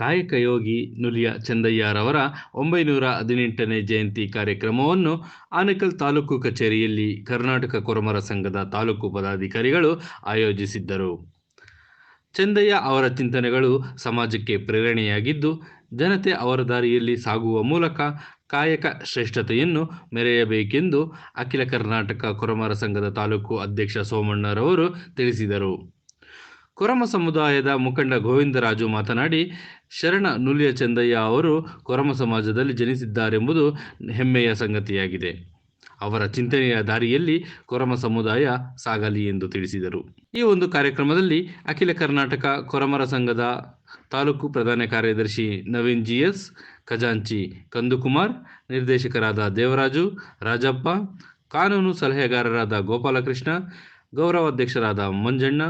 ಕಾಯಕ ಯೋಗಿ ನುಲಿಯ ಚಂದಯ್ಯರವರ ಒಂಬೈನೂರ ಹದಿನೆಂಟನೇ ಜಯಂತಿ ಕಾರ್ಯಕ್ರಮವನ್ನು ಆನೇಕಲ್ ತಾಲೂಕು ಕಚೇರಿಯಲ್ಲಿ ಕರ್ನಾಟಕ ಕೊರಮರ ಸಂಘದ ತಾಲೂಕು ಪದಾಧಿಕಾರಿಗಳು ಆಯೋಜಿಸಿದ್ದರು. ಚಂದಯ್ಯ ಅವರ ಚಿಂತನೆಗಳು ಸಮಾಜಕ್ಕೆ ಪ್ರೇರಣೆಯಾಗಿದ್ದು, ಜನತೆ ಅವರ ದಾರಿಯಲ್ಲಿ ಸಾಗುವ ಮೂಲಕ ಕಾಯಕ ಶ್ರೇಷ್ಠತೆಯನ್ನು ಮೆರೆಯಬೇಕೆಂದು ಅಖಿಲ ಕರ್ನಾಟಕ ಕೊರಮರ ಸಂಘದ ತಾಲೂಕು ಅಧ್ಯಕ್ಷ ಸೋಮಣ್ಣರವರು ತಿಳಿಸಿದರು. ಕೊರಮ ಸಮುದಾಯದ ಮುಖಂಡ ಗೋವಿಂದರಾಜು ಮಾತನಾಡಿ, ಶರಣ ನುಲಿಯ ಚಂದಯ್ಯ ಅವರು ಕೊರಮ ಸಮಾಜದಲ್ಲಿ ಜನಿಸಿದ್ದಾರೆಂಬುದು ಹೆಮ್ಮೆಯ ಸಂಗತಿಯಾಗಿದೆ. ಅವರ ಚಿಂತನೆಯ ದಾರಿಯಲ್ಲಿ ಕೊರಮ ಸಮುದಾಯ ಸಾಗಲಿ ಎಂದು ತಿಳಿಸಿದರು. ಈ ಒಂದು ಕಾರ್ಯಕ್ರಮದಲ್ಲಿ ಅಖಿಲ ಕರ್ನಾಟಕ ಕೊರಮರ ಸಂಘದ ತಾಲೂಕು ಪ್ರಧಾನ ಕಾರ್ಯದರ್ಶಿ ನವೀನ್ ಜಿಎಸ್, ಖಜಾಂಚಿ ಕಂದುಕುಮಾರ್, ನಿರ್ದೇಶಕರಾದ ದೇವರಾಜು, ರಾಜಪ್ಪ, ಕಾನೂನು ಸಲಹೆಗಾರರಾದ ಗೋಪಾಲಕೃಷ್ಣ, ಗೌರವಾಧ್ಯಕ್ಷರಾದ ಮಂಜಣ್ಣ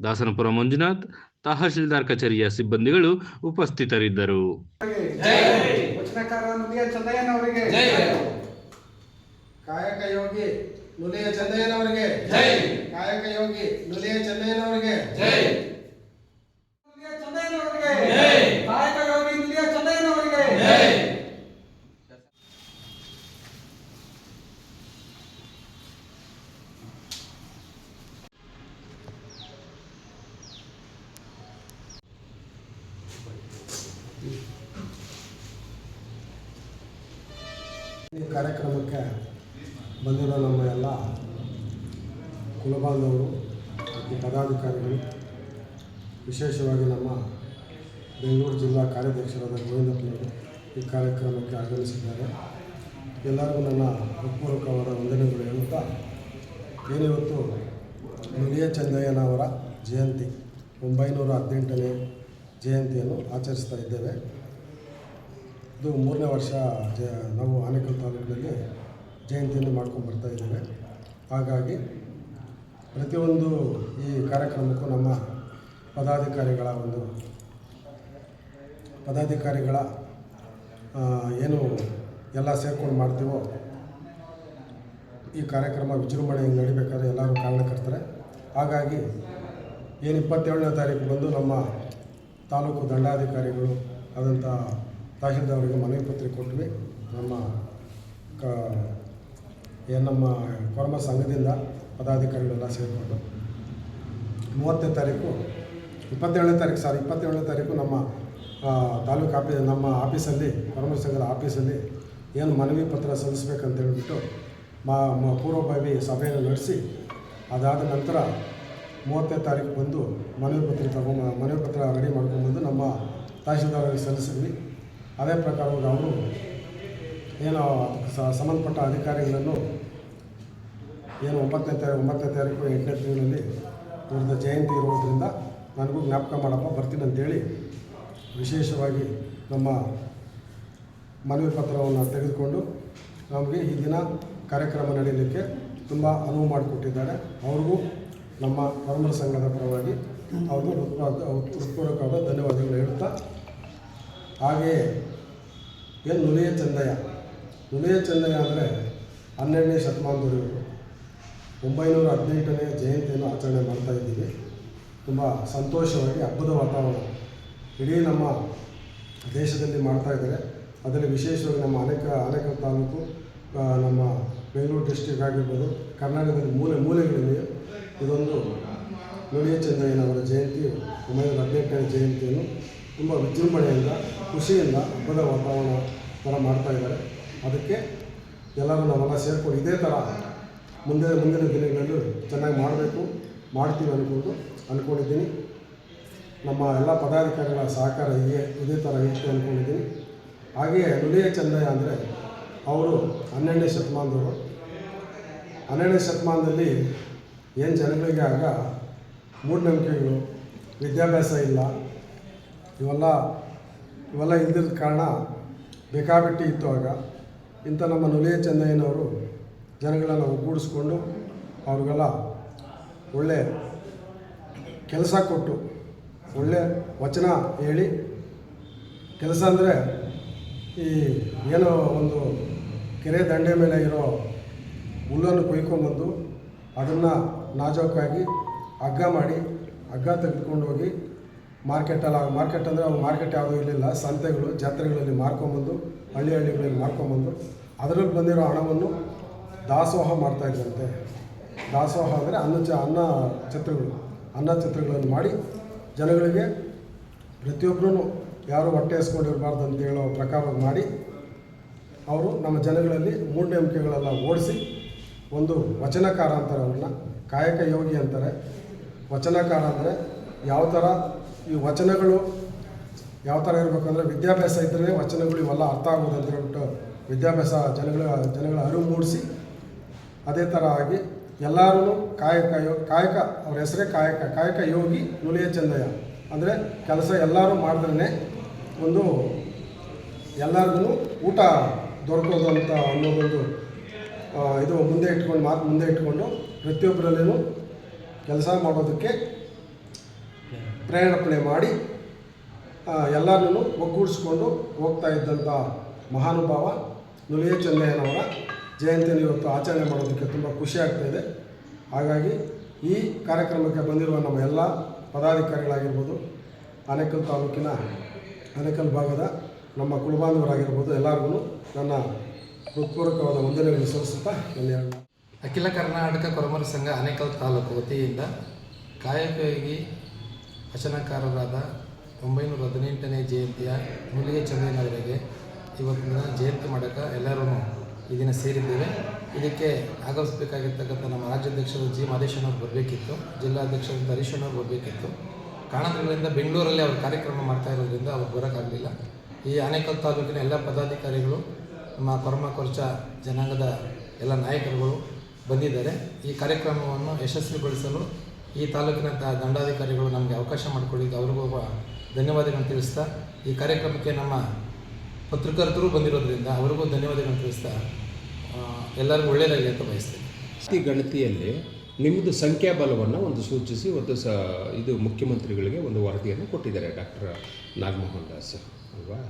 ದಾಸನಪುರ ಮಂಜುನಾಥ್ ತಹಶೀಲ್ದಾರ್ ಕಚೇರಿಯ ಸಿಬ್ಬಂದಿಗಳು ಉಪಸ್ಥಿತರಿದ್ದರು. ಕಾಯಕ ಯೋಗಿ ನುಲಿಯ ಚಂದಯ್ಯನವರಿಗೆ ಕಾಯಕ ಯೋಗಿ ನುಲಿಯ ಚಂದಯ್ಯನವರಿಗೆ ನುಲಿಯ ಚಂದಯ್ಯನವರಿಗೆ ಕಾಯಕ ಯೋಗಿ ನುಲಿಯ ಚಂದಯ್ಯನವರಿಗೆ ಈ ಕಾರ್ಯಕ್ರಮಕ್ಕೆ ಬಂದಿರೋ ನಮ್ಮ ಎಲ್ಲ ಕುಲಬಾಂಧವರು ಮತ್ತು ಪದಾಧಿಕಾರಿಗಳು, ವಿಶೇಷವಾಗಿ ನಮ್ಮ ಬೆಂಗಳೂರು ಜಿಲ್ಲಾ ಕಾರ್ಯಾಧ್ಯಕ್ಷರಾದ ಗೋವಿಂದಪ್ಪನವರು ಈ ಕಾರ್ಯಕ್ರಮಕ್ಕೆ ಆಗಮಿಸಿದ್ದಾರೆ. ಎಲ್ಲರಿಗೂ ನನ್ನ ಹೃತ್ಪೂರ್ವಕವಾದ ವಂದನೆಗಳು ಹೇಳುತ್ತಾ, ಏನಿವತ್ತು ನುಲಿಯ ಚಂದಯ್ಯನವರ ಜಯಂತಿ, ಒಂಬೈನೂರ ಹದಿನೆಂಟನೇ ಜಯಂತಿಯನ್ನು ಆಚರಿಸ್ತಾ ಇದ್ದೇವೆ. ಇದು ಮೂರನೇ ವರ್ಷ ಜ ನಾವು ಆನೇಕಲ್ ತಾಲೂಕಿನಲ್ಲಿ ಜಯಂತಿಯನ್ನು ಮಾಡ್ಕೊಂಡು ಬರ್ತಾ ಇದ್ದೇವೆ. ಹಾಗಾಗಿ ಪ್ರತಿಯೊಂದು ಈ ಕಾರ್ಯಕ್ರಮಕ್ಕೂ ನಮ್ಮ ಪದಾಧಿಕಾರಿಗಳ ಒಂದು ಪದಾಧಿಕಾರಿಗಳ ಏನು ಎಲ್ಲ ಸೇರ್ಕೊಂಡು ಮಾಡ್ತೀವೋ ಈ ಕಾರ್ಯಕ್ರಮ ವಿಜೃಂಭಣೆಯಿಂದ ನಡಿಬೇಕಾದ್ರೆ ಎಲ್ಲರೂ ಕಾರಣಕರ್ತಾರೆ. ಹಾಗಾಗಿ ಏನು ಇಪ್ಪತ್ತೇಳನೇ ತಾರೀಕು ಬಂದು ನಮ್ಮ ತಾಲೂಕು ದಂಡಾಧಿಕಾರಿಗಳು ಆದಂಥ ತಹಶೀಲ್ದಾರ್ಗೆ ಮನವಿ ಪತ್ರಿಕೆ ಕೊಟ್ವಿ. ನಮ್ಮ ಕ, ಏನು ನಮ್ಮ ಕೊರಮ ಸಂಘದಿಂದ ಪದಾಧಿಕಾರಿಗಳೆಲ್ಲ ಸೇರಿಕೊಂಡು ಮೂವತ್ತನೇ ತಾರೀಕು, ಇಪ್ಪತ್ತೇಳನೇ ತಾರೀಕು, ಸರ್, ಇಪ್ಪತ್ತೇಳನೇ ತಾರೀಕು ನಮ್ಮ ತಾಲೂಕು ಆಫೀಸ್ ನಮ್ಮ ಆಫೀಸಲ್ಲಿ, ಕೊರಮ ಸಂಘದ ಆಫೀಸಲ್ಲಿ ಏನು ಮನವಿ ಪತ್ರ ಸಲ್ಲಿಸ್ಬೇಕಂತ ಹೇಳಿಬಿಟ್ಟು ಮಾ, ಮ- ಪೂರ್ವಭಾವಿ ಸಭೆಯನ್ನು ನಡೆಸಿ, ಅದಾದ ನಂತರ ಮೂವತ್ತನೇ ತಾರೀಕು ಬಂದು ಮನವಿ ಪತ್ರ ತಗೊಂಬ, ಮನವಿ ಪತ್ರ ರೆಡಿ ಮಾಡ್ಕೊಂಡ್ಬಂದು ನಮ್ಮ ತಹಶೀಲ್ದಾರರಿಗೆ ಸಲ್ಲಿಸಿದ್ವಿ. ಅದೇ ಪ್ರಕಾರವಾಗಿ ಅವರು ಏನು ಸಂಬಂಧಪಟ್ಟ ಅಧಿಕಾರಿಗಳನ್ನು ಏನು ಒಂಬತ್ತನೇ ತಾರೀಕು ಒಂಬತ್ತನೇ ತಾರೀಕು ಎಂಟನೇ ತಿಂಗಳಲ್ಲಿ ಇವ್ರದ್ದು ಜಯಂತಿ ಇರೋದ್ರಿಂದ ನನಗೂ ಜ್ಞಾಪಕ ಮಾಡಪ್ಪ, ಬರ್ತೀನಿ ಅಂತೇಳಿ ವಿಶೇಷವಾಗಿ ನಮ್ಮ ಮನವಿ ಪತ್ರವನ್ನು ತೆಗೆದುಕೊಂಡು ನಮಗೆ ಈ ದಿನ ಕಾರ್ಯಕ್ರಮ ನಡೆಯಲಿಕ್ಕೆ ತುಂಬ ಅನುವು ಮಾಡಿಕೊಟ್ಟಿದ್ದಾರೆ. ಅವ್ರಿಗೂ ನಮ್ಮ ಪರಮರ ಸಂಘದ ಪರವಾಗಿ ಅವ್ರಿಗೂ ಹೃತ್ಪೂರ್ವಕ ಹೃತ್ಪೂರ್ವಕವಾದ ಧನ್ಯವಾದಗಳು ಹೇಳುತ್ತಾ ಹಾಗೆಯೇ ಏನು ನುಲಿಯ ಚಂದಯ್ಯ. ನುಲಿಯ ಚಂದಯ ಅಂದರೆ ಹನ್ನೆರಡನೇ ಶತಮಾನದವರು ಒಂಬೈನೂರ ಹದಿನೆಂಟನೇ ಜಯಂತಿಯನ್ನು ಆಚರಣೆ ಮಾಡ್ತಾ ಇದ್ದೀವಿ. ತುಂಬ ಸಂತೋಷವಾಗಿ ಹಬ್ಬದ ವಾತಾವರಣ ಇಡೀ ನಮ್ಮ ದೇಶದಲ್ಲಿ ಮಾಡ್ತಾ ಇದ್ದಾರೆ. ಅದರಲ್ಲಿ ವಿಶೇಷವಾಗಿ ನಮ್ಮ ಅನೇಕ ಅನೇಕ ತಾಲೂಕು ನಮ್ಮ ಬೆಂಗಳೂರು ಡಿಸ್ಟಿಕ್ ಆಗಿರ್ಬೋದು, ಕರ್ನಾಟಕದಲ್ಲಿ ಮೂಲೆ ಮೂಲೆಗಳಲ್ಲಿ ಇದೊಂದು ನುಡಿಯ ಚಂದಯ್ಯನವರ ಜಯಂತಿ, ಒಂಬೈನೂರ ಹದಿನೆಂಟನೇ ಜಯಂತಿಯನ್ನು ತುಂಬ ವಿಜೃಂಭಣೆಯಿಂದ, ಖುಷಿಯಿಂದ ಹಬ್ಬದ ವಾತಾವರಣ ಥರ ಮಾಡ್ತಾ ಇದ್ದಾರೆ. ಅದಕ್ಕೆ ಎಲ್ಲರೂ ನಾವೆಲ್ಲ ಸೇರ್ಕೊಂಡು ಇದೇ ಥರ ಮುಂದೆ, ಮುಂದಿನ ದಿನಗಳಲ್ಲಿ ಚೆನ್ನಾಗಿ ಮಾಡಬೇಕು, ಮಾಡ್ತೀವಿ ಅಂದ್ಕೊಂಡು ಅಂದ್ಕೊಂಡಿದ್ದೀನಿ ನಮ್ಮ ಎಲ್ಲ ಪದಾಧಿಕಾರಿಗಳ ಸಹಕಾರ ಹೀಗೆ ಇದೇ ಥರ ಇತ್ತು ಅಂದ್ಕೊಂಡಿದ್ದೀನಿ ಹಾಗೆಯೇ ನುಲಿಯ ಚಂದಯ್ಯ ಅಂದರೆ ಅವರು ಹನ್ನೆರಡನೇ ಶತಮಾನದವರು. ಹನ್ನೆರಡನೇ ಶತಮಾನದಲ್ಲಿ ಏನು ಜನಗಳಿಗೆ ಆಗ ಮೂಢನಂಬಿಕೆಗಳು, ವಿದ್ಯಾಭ್ಯಾಸ ಇಲ್ಲ ಇವೆಲ್ಲ ಇವೆಲ್ಲ ಇಲ್ದಿರದ ಕಾರಣ ಬೇಕಾಬಿಟ್ಟಿ ಇತ್ತು ಆಗ. ಇಂಥ ನಮ್ಮ ನುಲಿಯ ಚೆನ್ನಯ್ಯನವರು ಜನಗಳನ್ನು ಒಗ್ಗೂಡಿಸ್ಕೊಂಡು ಅವ್ರಿಗೆಲ್ಲ ಒಳ್ಳೆ ಕೆಲಸ ಕೊಟ್ಟು, ಒಳ್ಳೆ ವಚನ ಹೇಳಿ. ಕೆಲಸ ಅಂದರೆ ಈ ಏನೋ ಒಂದು ಕೆರೆ ದಂಡೆ ಮೇಲೆ ಇರೋ ಹುಲ್ಲನ್ನು ಕೊಯ್ಕೊಂಬಂದು ಅದನ್ನು ನಾಜೋಕಾಗಿ ಹಗ್ಗ ಮಾಡಿ ಹಗ್ಗ ತೆಗೆದುಕೊಂಡು ಹೋಗಿ ಮಾರ್ಕೆಟಲ್ಲಿ ಮಾರ್ಕೆಟ್ ಅಂದರೆ ಅವಾಗ ಮಾರ್ಕೆಟ್ ಯಾವುದೂ ಇರಲಿಲ್ಲ ಸಂತೆಗಳು, ಜಾತ್ರೆಗಳಲ್ಲಿ ಮಾರ್ಕೊಂಬಂದು ಹಳ್ಳಿ ಹಳ್ಳಿಗಳಲ್ಲಿ ಮಾರ್ಕೊಂಬಂದು ಅದರಲ್ಲಿ ಬಂದಿರೋ ಹಣವನ್ನು ದಾಸೋಹ ಮಾಡ್ತಾಯಿದ್ರಂತೆ ದಾಸೋಹ ಅಂದರೆ ಅನ್ನ ಚ, ಅನ್ನ ಛತ್ರಗಳು. ಅನ್ನ ಛತ್ರಗಳನ್ನು ಮಾಡಿ ಜನಗಳಿಗೆ ಪ್ರತಿಯೊಬ್ಬರೂ ಯಾರು ಹೊಟ್ಟೆ ಹಸ್ಕೊಂಡಿರಬಾರ್ದು ಅಂತ ಹೇಳೋ ಪ್ರಕಾರವಾಗಿ ಮಾಡಿ ಅವರು ನಮ್ಮ ಜನಗಳಲ್ಲಿ ಮೂಢನಂಬಿಕೆಗಳೆಲ್ಲ ಓಡಿಸಿ ಒಂದು ವಚನಕಾರ ಅಂತಾರೆ ಅವ್ರನ್ನ. ಕಾಯಕ ಯೋಗಿ ಅಂತಾರೆ. ವಚನಕಾರ ಅಂದರೆ ಯಾವ ಥರ ಈ ವಚನಗಳು ಯಾವ ಥರ ಇರಬೇಕಂದ್ರೆ ವಿದ್ಯಾಭ್ಯಾಸ ಇದ್ದರೆ ವಚನಗಳು ಇವೆಲ್ಲ ಅರ್ಥ ಆಗೋದು ಅಂತ ಹೇಳ್ಬಿಟ್ಟು ವಿದ್ಯಾಭ್ಯಾಸ ಜನಗಳ ಜನಗಳ ಅರಿವು ಮೂಡಿಸಿ ಅದೇ ಥರ ಆಗಿ ಎಲ್ಲರೂ ಕಾಯಕ ಯೋ, ಕಾಯಕ, ಅವ್ರ ಹೆಸರೇ ಕಾಯಕ ಕಾಯಕ ಯೋಗಿ ನುಲಿಯ ಚಂದಯ್ಯ ಅಂದರೆ ಕೆಲಸ ಎಲ್ಲರೂ ಮಾಡಿದ್ರೇ ಒಂದು ಎಲ್ಲರಿಗೂ ಊಟ ದೊರಕೋದು ಅಂತ ಅನ್ನೋದೊಂದು ಇದು ಮುಂದೆ ಇಟ್ಕೊಂಡು, ಮಾತು ಮುಂದೆ ಇಟ್ಕೊಂಡು ಪ್ರತಿಯೊಬ್ಬರಲ್ಲೂ ಕೆಲಸ ಮಾಡೋದಕ್ಕೆ ಪ್ರೇರೇಪಣೆ ಮಾಡಿ ಎಲ್ಲರನ್ನೂ ಒಗ್ಗೂಡಿಸ್ಕೊಂಡು ಹೋಗ್ತಾ ಇದ್ದಂಥ ಮಹಾನುಭಾವ ನುಲಿಯ ಚೆನ್ನಯ್ಯನವರ ಜಯಂತಿಯನ್ನು ಇವತ್ತು ಆಚರಣೆ ಮಾಡೋದಕ್ಕೆ ತುಂಬ ಖುಷಿ ಆಗ್ತಾಯಿದೆ ಹಾಗಾಗಿ ಈ ಕಾರ್ಯಕ್ರಮಕ್ಕೆ ಬಂದಿರುವ ನಮ್ಮ ಎಲ್ಲ ಪದಾಧಿಕಾರಿಗಳಾಗಿರ್ಬೋದು ಅನೇಕಲ್ ತಾಲೂಕಿನ ಅನೇಕಲ್ ಭಾಗದ ನಮ್ಮ ಕುಲಬಾಂಧವರಾಗಿರ್ಬೋದು ಎಲ್ಲರಿಗೂ ನನ್ನ ಹೃತ್ಪೂರ್ವಕವಾದ ವಂದನೆಗಳು ಸಲ್ಲಿಸುತ್ತಾ ನನ್ನ ಅಖಿಲ ಕರ್ನಾಟಕ ಕೊರಮರ ಸಂಘ ಅನೇಕಲ್ ತಾಲೂಕು ವತಿಯಿಂದ ಕಾಯಕಯೋಗಿ ವಚನಕಾರರಾದ ಒಂಬೈನೂರ ಹದಿನೆಂಟನೇ ಜಯಂತಿಯ ಮುಲಿಗೆ ಚಂದ್ರನವರಿಗೆ ಇವತ್ತಿನ ಜಯಂತಿ ಮಾಡೋಕ್ಕೆ ಎಲ್ಲರೂ ಈ ದಿನ ಸೇರಿದ್ದೇವೆ. ಇದಕ್ಕೆ ಆಗಮಿಸಬೇಕಾಗಿರ್ತಕ್ಕಂಥ ನಮ್ಮ ರಾಜ್ಯಾಧ್ಯಕ್ಷರು ಜಿ ಮಾದೇಶನವ್ರು ಬರಬೇಕಿತ್ತು ಜಿಲ್ಲಾಧ್ಯಕ್ಷರು ಹರೀಶನವ್ರು ಬರಬೇಕಿತ್ತು. ಕಾರಣಗಳಿಂದ ಬೆಂಗಳೂರಲ್ಲಿ ಅವರು ಕಾರ್ಯಕ್ರಮ ಮಾಡ್ತಾ ಇರೋದ್ರಿಂದ ಅವ್ರು ಬರೋಕ್ಕಾಗಲಿಲ್ಲ. ಈ ಆನೇಕಲ್ ತಾಲೂಕಿನ ಎಲ್ಲ ಪದಾಧಿಕಾರಿಗಳು, ನಮ್ಮ ಪರಮ ಕೊರ್ಚ ಜನಾಂಗದ ಎಲ್ಲ ನಾಯಕರುಗಳು ಬಂದಿದ್ದಾರೆ. ಈ ಕಾರ್ಯಕ್ರಮವನ್ನು ಯಶಸ್ವಿಗೊಳಿಸಲು ಈ ತಾಲೂಕಿನಂತಹ ದಂಡಾಧಿಕಾರಿಗಳು ನಮಗೆ ಅವಕಾಶ ಮಾಡಿಕೊಟ್ಟಿದ್ದು ಅವ್ರಿಗೂ ಧನ್ಯವಾದಗಳನ್ನು ತಿಳಿಸ್ತಾ, ಈ ಕಾರ್ಯಕ್ರಮಕ್ಕೆ ನಮ್ಮ ಪತ್ರಕರ್ತರು ಬಂದಿರೋದ್ರಿಂದ ಅವರಿಗೂ ಧನ್ಯವಾದಗಳನ್ನು ತಿಳಿಸ್ತಾ ಎಲ್ಲರಿಗೂ ಒಳ್ಳೆಯದಾಗಿ ಅಂತ ಬಯಸ್ತೇನೆ. ಈ ಗಣತಿಯಲ್ಲಿ ನಿಮ್ಮದು ಸಂಖ್ಯಾಬಲವನ್ನು ಒಂದು ಸೂಚಿಸಿ ಒಂದು ಸ, ಇದು ಮುಖ್ಯಮಂತ್ರಿಗಳಿಗೆ ಒಂದು ವರದಿಯನ್ನು ಕೊಟ್ಟಿದ್ದಾರೆ ಡಾಕ್ಟರ್ ನಾಗಮೋಹನ್ ದಾಸ್ ಅಲ್ವಾ?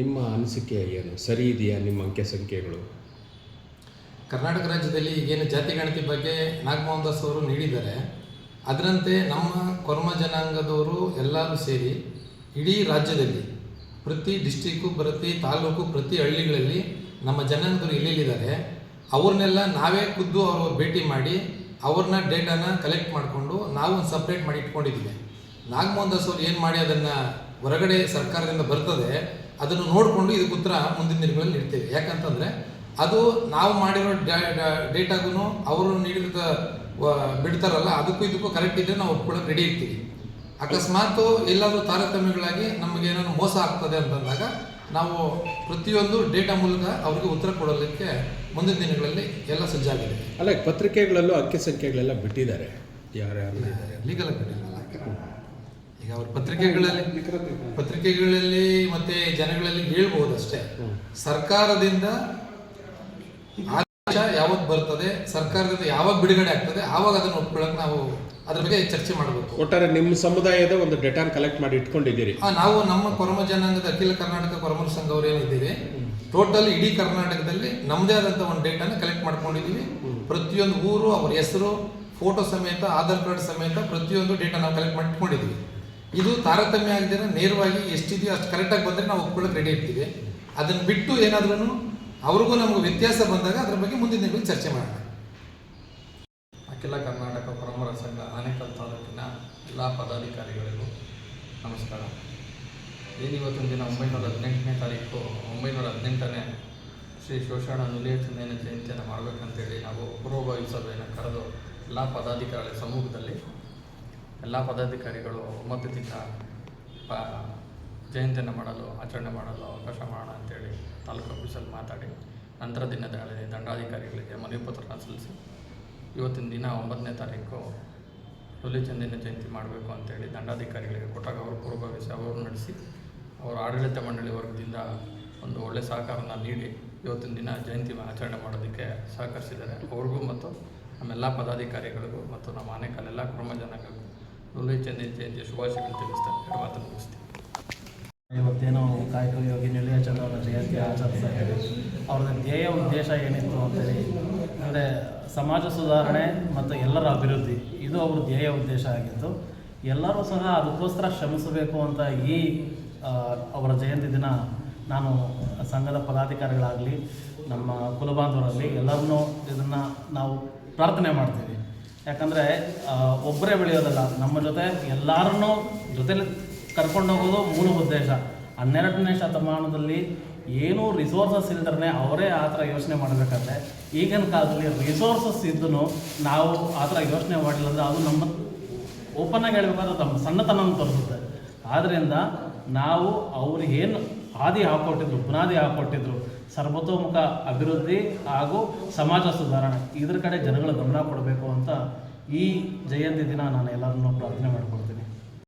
ನಿಮ್ಮ ಅನಿಸಿಕೆ ಏನು? ಸರಿ ಇದೆಯಾ ನಿಮ್ಮ ಅಂಕೆ ಸಂಖ್ಯೆಗಳು? ಕರ್ನಾಟಕ ರಾಜ್ಯದಲ್ಲಿ ಈಗೇನು ಜಾತಿ ಗಣತಿ ಬಗ್ಗೆ ನಾಗಮೋಹನ್ ದಾಸ್ ಅವರು ನೀಡಿದ್ದಾರೆ. ಅದರಂತೆ ನಮ್ಮ ಕೊರ್ಮ ಜನಾಂಗದವರು ಎಲ್ಲರೂ ಸೇರಿ ಇಡೀ ರಾಜ್ಯದಲ್ಲಿ ಪ್ರತಿ ಡಿಸ್ಟಿಕ್ಕು, ಪ್ರತಿ ತಾಲೂಕು, ಪ್ರತಿ ಹಳ್ಳಿಗಳಲ್ಲಿ ನಮ್ಮ ಜನಾಂಗದವರು ಎಲ್ಲೆಲ್ಲಿದ್ದಾರೆ, ಅವ್ರನ್ನೆಲ್ಲ ನಾವೇ ಖುದ್ದು ಅವರು ಭೇಟಿ ಮಾಡಿ ಅವ್ರನ್ನ ಡೇಟಾನ ಕಲೆಕ್ಟ್ ಮಾಡಿಕೊಂಡು ನಾವು ಒಂದು ಸಪ್ರೇಟ್ ಮಾಡಿ ಇಟ್ಕೊಂಡಿದ್ದೀವಿ. ನಾಗಮೋಹನ್ ದಾಸ್ ಅವರು ಏನು ಮಾಡಿ ಅದನ್ನು ಹೊರಗಡೆ ಸರ್ಕಾರದಿಂದ ಬರ್ತದೆ, ಅದನ್ನು ನೋಡಿಕೊಂಡು ಇದಕ್ಕೆ ಉತ್ತರ ಮುಂದಿನ ದಿನಗಳಲ್ಲಿ ಇಡ್ತೇವೆ ಯಾಕಂತಂದರೆ ಅದು ನಾವು ಮಾಡಿರೋ ಡೇಟಾಗೂ ಅವರು ನೀಡಿದ ಬಿಡ್ತಾರಲ್ಲ ಅದಕ್ಕೂ ಇದಕ್ಕೂ ಕರೆಕ್ಟ್ ಇದ್ದರೆ ನಾವು ಒಪ್ಕೊಳ್ಳೋಕೆ ರೆಡಿ ಇರ್ತೀವಿ. ಅಕಸ್ಮಾತ್ ಎಲ್ಲಾದರೂ ತಾರತಮ್ಯಗಳಾಗಿ ನಮಗೆ ಏನಾದ್ರು ಮೋಸ ಆಗ್ತದೆ ಅಂತಂದಾಗ ನಾವು ಪ್ರತಿಯೊಂದು ಡೇಟಾ ಮೂಲಕ ಅವ್ರಿಗೆ ಉತ್ತರ ಕೊಡಲಿಕ್ಕೆ ಮುಂದಿನ ದಿನಗಳಲ್ಲಿ ಎಲ್ಲ ಸಜ್ಜಾಗಿದೆ. ಅಲ್ಲ ಪತ್ರಿಕೆಗಳಲ್ಲೂ ಅಕ್ಕಿ ಸಂಖ್ಯೆಗಳೆಲ್ಲ ಬಿಟ್ಟಿದ್ದಾರೆ. ಯಾರ್ಯಾರು ಲೀಗಲ್ ಈಗ ಅವ್ರ ಪತ್ರಿಕೆಗಳಲ್ಲಿ ಪತ್ರಿಕೆಗಳಲ್ಲಿ ಮತ್ತೆ ಜನಗಳಲ್ಲಿ ಹೇಳ್ಬೋದು ಅಷ್ಟೇ. ಸರ್ಕಾರದಿಂದ ಆದೇಶ ಯಾವತ್ತು ಬರ್ತದೆ ಸರ್ಕಾರದಿಂದ ಯಾವಾಗ ಬಿಡುಗಡೆ ಆಗ್ತದೆ ಆವಾಗ ಅದನ್ನು ಒಪ್ಕೊಳ್ಳೋಕೆ ನಾವು ಅದ್ರ ಬಗ್ಗೆ ಚರ್ಚೆ ಮಾಡಬೇಕು. ಒಟ್ಟಾರೆ ನಿಮ್ಮ ಸಮುದಾಯದ ಒಂದು ಡೇಟಾನ ಕಲೆಕ್ಟ್ ಮಾಡಿ ಇಟ್ಕೊಂಡಿದ್ದೀರಿ. ನಾವು ನಮ್ಮ ಕೊರಮ ಜನಾಂಗದ ಅಖಿಲ ಕರ್ನಾಟಕ ಕೊರಮರ ಸಂಘ ಅವರು ಏನಿದ್ದೀವಿ ಟೋಟಲ್ ಇಡೀ ಕರ್ನಾಟಕದಲ್ಲಿ ನಮ್ಮದೇ ಆದಂಥ ಒಂದು ಡೇಟಾನ ಕಲೆಕ್ಟ್ ಮಾಡ್ಕೊಂಡಿದ್ದೀವಿ. ಪ್ರತಿಯೊಂದು ಊರು ಅವ್ರ ಹೆಸರು ಫೋಟೋ ಸಮೇತ ಆಧಾರ್ ಕಾರ್ಡ್ ಸಮೇತ ಪ್ರತಿಯೊಂದು ಡೇಟಾ ನಾವು ಕಲೆಕ್ಟ್ ಮಾಡಿಟ್ಕೊಂಡಿದ್ದೀವಿ ಇದು ತಾರತಮ್ಯ ಆಗದಿರ ನೇರವಾಗಿ ಎಷ್ಟಿದೆಯೋ ಅಷ್ಟು ಕರೆಕ್ಟಾಗಿ ಬಂದರೆ ನಾವು ಒಪ್ಕೊಳ್ಳೋಕೆ ರೆಡಿ ಇರ್ತೀವಿ. ಅದನ್ನು ಬಿಟ್ಟು ಏನಾದ್ರೂ ಅವ್ರಿಗೂ ನಮಗೆ ವ್ಯತ್ಯಾಸ ಬಂದಾಗ ಅದ್ರ ಬಗ್ಗೆ ಮುಂದಿನ ದಿನಗಳಲ್ಲಿ ಚರ್ಚೆ ಮಾಡೋಣ. ಅಖಿಲ ಕರ್ನಾಟಕ ಪರಮರ ಸಂಘ ಆನೇಕಲ್ ತಾಲೂಕಿನ ಎಲ್ಲ ಪದಾಧಿಕಾರಿಗಳಿಗೂ ನಮಸ್ಕಾರ. ಏನು ಇವತ್ತಿನ ದಿನ ಒಂಬೈನೂರ ಹದಿನೆಂಟನೇ ತಾರೀಕು, ಒಂಬೈನೂರ ಹದಿನೆಂಟನೇ ಶ್ರೀ ಶೋಷಣ ಚಂದನ ಜಯಂತಿಯನ್ನು ಮಾಡಬೇಕಂತೇಳಿ ನಾವು ಪೂರ್ವಭಾವಿ ಸಭೆಯನ್ನು ಕರೆದು ಎಲ್ಲ ಪದಾಧಿಕಾರಿಗಳ ಸಮ್ಮುಖದಲ್ಲಿ ಎಲ್ಲ ಪದಾಧಿಕಾರಿಗಳು ಒಮ್ಮತದಿಂದ ಪ ಜಯಂತಿಯನ್ನು ಮಾಡಲು, ಆಚರಣೆ ಮಾಡಲು ಅವಕಾಶ ಮಾಡೋಣ ಅಂತೇಳಿ ತಾಲೂಕು ಆಫೀಸಲ್ಲಿ ಮಾತಾಡಿ, ನಂತರ ದಿನದಲ್ಲಿ ದಂಡಾಧಿಕಾರಿಗಳಿಗೆ ಮನವಿ ಪತ್ರನ ಸಲ್ಲಿಸಿ, ಇವತ್ತಿನ ದಿನ ಒಂಬತ್ತನೇ ತಾರೀಕು ಹುಲಿಚಂದಿನ ಜಯಂತಿ ಮಾಡಬೇಕು ಅಂತೇಳಿ ದಂಡಾಧಿಕಾರಿಗಳಿಗೆ ಕೊಟ್ಟಾಗ ಅವರು ಪೂರ್ವಭಾವಿಸಿ ಅವರು ನಡೆಸಿ, ಅವರ ಆಡಳಿತ ಮಂಡಳಿ ವರ್ಗದಿಂದ ಒಂದು ಒಳ್ಳೆಯ ಸಹಕಾರನ ನೀಡಿ ಇವತ್ತಿನ ದಿನ ಜಯಂತಿ ಆಚರಣೆ ಮಾಡೋದಕ್ಕೆ ಸಹಕರಿಸಿದ್ದಾರೆ. ಅವ್ರಿಗೂ ಮತ್ತು ನಮ್ಮೆಲ್ಲ ಪದಾಧಿಕಾರಿಗಳಿಗೂ ಮತ್ತು ನಮ್ಮ ಆನೇಕಲ್ ಎಲ್ಲ ಕುಟುಂಬ ಜನಗಳಿಗೂ ಹುಲಿ ಚಂದಿನ ಜಯಂತಿ ಶುಭಾಶಯಗಳು ತಿಳಿಸ್ತಾ ಎರಡು ಮಾತನ್ನು ಮುಗಿಸ್ತೀನಿ. ಇವತ್ತೇನು ಕಾಯಕ ಯೋಗಿ ನಿಲಯ ಚಂದ್ರವರ ಜಯಂತಿ ಆಚರಿಸ್ತಾ ಇದ್ದೀವಿ ಅವ್ರದ್ದು ಧ್ಯೇಯ ಉದ್ದೇಶ ಏನಿತ್ತು ಅಂತೇಳಿ. ಅಂದರೆ ಸಮಾಜ ಸುಧಾರಣೆ ಮತ್ತು ಎಲ್ಲರ ಅಭಿವೃದ್ಧಿ, ಇದು ಅವ್ರ ಧ್ಯೇಯ ಉದ್ದೇಶ ಆಗಿತ್ತು ಎಲ್ಲರೂ ಸಹ ಅದಕ್ಕೋಸ್ಕರ ಶ್ರಮಿಸಬೇಕು ಅಂತ ಈ ಅವರ ಜಯಂತಿ ದಿನ ನಾನು ಸಂಘದ ಪದಾಧಿಕಾರಿಗಳಾಗಲಿ, ನಮ್ಮ ಕುಲಬಾಂಧವರಲ್ಲಿ ಎಲ್ಲರನ್ನೂ ಇದನ್ನು ನಾವು ಪ್ರಾರ್ಥನೆ ಮಾಡ್ತೀವಿ. ಯಾಕಂದರೆ ಒಬ್ಬರೇ ಬೆಳೆಯೋದಲ್ಲ, ನಮ್ಮ ಜೊತೆ ಎಲ್ಲರನ್ನೂ ಜೊತೆಲಿ ಕರ್ಕೊಂಡು ಹೋಗೋದು ಮೂಲ ಉದ್ದೇಶ. ಹನ್ನೆರಡನೇ ಶತಮಾನದಲ್ಲಿ ಏನೂ ರಿಸೋರ್ಸಸ್ ಇಲ್ದ್ರೆ ಅವರೇ ಆ ಥರ ಯೋಚನೆ ಮಾಡಬೇಕಾದ್ರೆ ಈಗಿನ ಕಾಲದಲ್ಲಿ ರಿಸೋರ್ಸಸ್ ಇದ್ದೂ ನಾವು ಆ ಥರ ಯೋಚನೆ ಮಾಡಿಲ್ಲ ಅಂದರೆ ಅದು ನಮ್ಮ ಓಪನ್ ಆಗಿ ಹೇಳ್ಬೇಕಾದ್ರೆ ತಮ್ಮ ಸಣ್ಣತನ ತೋರಿಸುತ್ತೆ. ಆದ್ದರಿಂದ ನಾವು ಅವರು ಏನು ಹಾದಿ ಹಾಕೊಟ್ಟಿದ್ರು, ಬುನಾದಿ ಹಾಕೊಟ್ಟಿದ್ರು, ಸರ್ವತೋಮುಖ ಅಭಿವೃದ್ಧಿ ಹಾಗೂ ಸಮಾಜ ಸುಧಾರಣೆ, ಇದ್ರ ಕಡೆ ಜನಗಳ ಗಮನ ಕೊಡಬೇಕು ಅಂತ ಈ ಜಯಂತಿ ದಿನ ನಾನು ಎಲ್ಲರನ್ನೂ ಪ್ರಾರ್ಥನೆ ಮಾಡ್ಕೊಳ್ತೀನಿ.